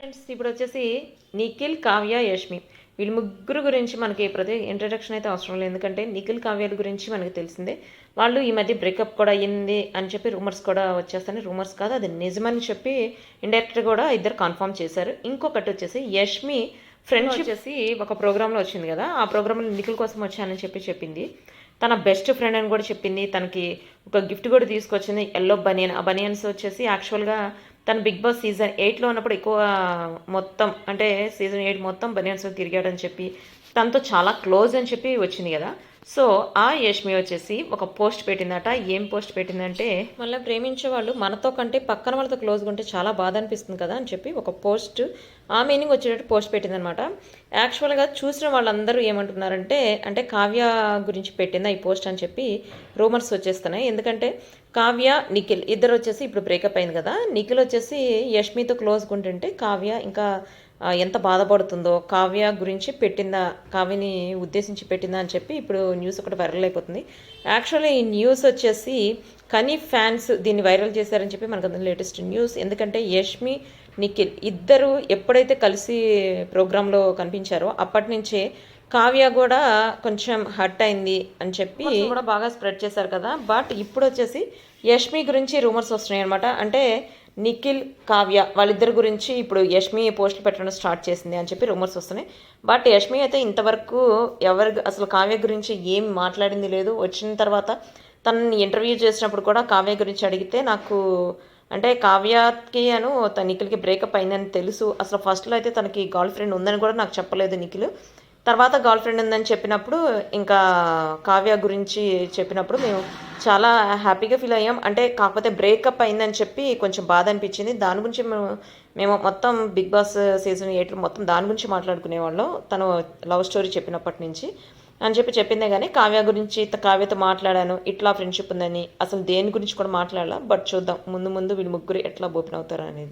Friends ఇప్పుడు వచ్చేసి నిఖిల్ కావ్య యష్మి. వీళ్ళ ముగ్గురు గురించి మనకి ప్రతి ఇంట్రడక్షన్ అయితే అవసరం లేదు. ఎందుకంటే నిఖిల్ కావ్యాల గురించి మనకి తెలిసిందే. వాళ్ళు ఈ మధ్య బ్రేకప్ కూడా అయ్యింది అని చెప్పి రూమర్స్ కూడా వచ్చేస్తాయి రూమర్స్ కాదు అది నిజమని చెప్పి ఇండైరెక్ట్ కూడా ఇద్దరు కన్ఫర్మ్ చేశారు. ఇంకొకటి వచ్చేసి యష్మి ఫ్రెండ్స్ వచ్చేసి ఒక ప్రోగ్రాంలో వచ్చింది కదా ఆ ప్రోగ్రాంలో నిఖిల్ కోసం వచ్చానని చెప్పి చెప్పింది. తన బెస్ట్ ఫ్రెండ్ అని కూడా చెప్పింది. తనకి ఒక గిఫ్ట్ కూడా తీసుకొచ్చింది. ఎల్లో బనియన్ ఆ బనియన్స్ వచ్చేసి యాక్చువల్గా తను బిగ్ బాస్ సీజన్ ఎయిట్లో ఉన్నప్పుడు ఎక్కువ మొత్తం అంటే సీజన్ ఎయిట్ మొత్తం బనియన్స్ తిరిగాడని చెప్పి తనతో చాలా క్లోజ్ అని చెప్పి వచ్చింది కదా. సో ఆ యష్మి వచ్చేసి ఒక పోస్ట్ పెట్టిందట. ఏం పోస్ట్ పెట్టిందంటే మళ్ళీ ప్రేమించే వాళ్ళు మనతో కంటే పక్కన వాళ్ళతో క్లోజ్గా ఉంటే చాలా బాధ అనిపిస్తుంది కదా అని చెప్పి ఒక పోస్ట్ ఆ మీనింగ్ వచ్చేటట్టు పోస్ట్ పెట్టిందనమాట యాక్చువల్గా చూసిన వాళ్ళందరూ ఏమంటున్నారంటే అంటే కావ్య గురించి పెట్టిందా ఈ పోస్ట్ అని చెప్పి రూమర్స్ వచ్చేస్తున్నాయి. ఎందుకంటే కావ్య నిఖిల్ ఇద్దరు వచ్చేసి ఇప్పుడు బ్రేకప్ అయింది కదా. నిఖిల్ వచ్చేసి యష్మితో క్లోజ్గా ఉంటుంటే కావ్య ఇంకా ఎంత బాధపడుతుందో కావ్య గురించి పెట్టిందా కావ్యని ఉద్దేశించి పెట్టిందా అని చెప్పి ఇప్పుడు న్యూస్ ఒకటి వైరల్ అయిపోతుంది. యాక్చువల్లీ ఈ న్యూస్ వచ్చేసి కనీ ఫ్యాన్స్ దీన్ని వైరల్ చేశారని చెప్పి మనకు లేటెస్ట్ న్యూస్. ఎందుకంటే యష్మి నిఖిల్ ఇద్దరు ఎప్పుడైతే కలిసి ప్రోగ్రాంలో కనిపించారో అప్పటి నుంచే కావ్య కూడా కొంచెం హర్ట్ అయింది అని చెప్పి కూడా బాగా స్ప్రెడ్ చేశారు కదా. బట్ ఇప్పుడు వచ్చేసి యష్మి గురించి రూమర్స్ వస్తున్నాయి అనమాట అంటే నిఖిల్ కావ్య వాళ్ళిద్దరి గురించి ఇప్పుడు యష్మి పోస్టులు పెట్టడం స్టార్ట్ చేసింది అని చెప్పి రూమర్స్ వస్తున్నాయి. బట్ యష్మి అయితే ఇంతవరకు ఎవరి అసలు కావ్య గురించి ఏం మాట్లాడింది లేదు. వచ్చిన తర్వాత తనని ఇంటర్వ్యూ చేసినప్పుడు కూడా కావ్య గురించి అడిగితే నాకు అంటే కావ్యకి అను తన నిఖిల్కి బ్రేకప్ అయిందని తెలుసు. అసలు ఫస్ట్లో అయితే తనకి గర్ల్ ఫ్రెండ్ ఉందని కూడా నాకు చెప్పలేదు నిఖిల్. తర్వాత గర్ల్ ఫ్రెండ్ ఉందని చెప్పినప్పుడు ఇంకా కావ్య గురించి చెప్పినప్పుడు మేము చాలా హ్యాపీగా ఫీల్ అయ్యాం. అంటే కాకపోతే బ్రేకప్ అయిందని చెప్పి కొంచెం బాధ అనిపించింది. దాని గురించి మేము మేము మొత్తం బిగ్ బాస్ సీజన్ ఎయిట్ మొత్తం దాని గురించి మాట్లాడుకునేవాళ్ళం తను లవ్ స్టోరీ చెప్పినప్పటి నుంచి అని చెప్పి చెప్పిందే కానీ కావ్య గురించి కావ్యతో మాట్లాడాను. ఇట్లా ఫ్రెండ్షిప్ ఉందని అసలు దేని గురించి కూడా మాట్లాడాల. బట్ చూద్దాం ముందు ముందు వీళ్ళు ముగ్గురు ఎట్లా ఓపెన్ అవుతారు అనేది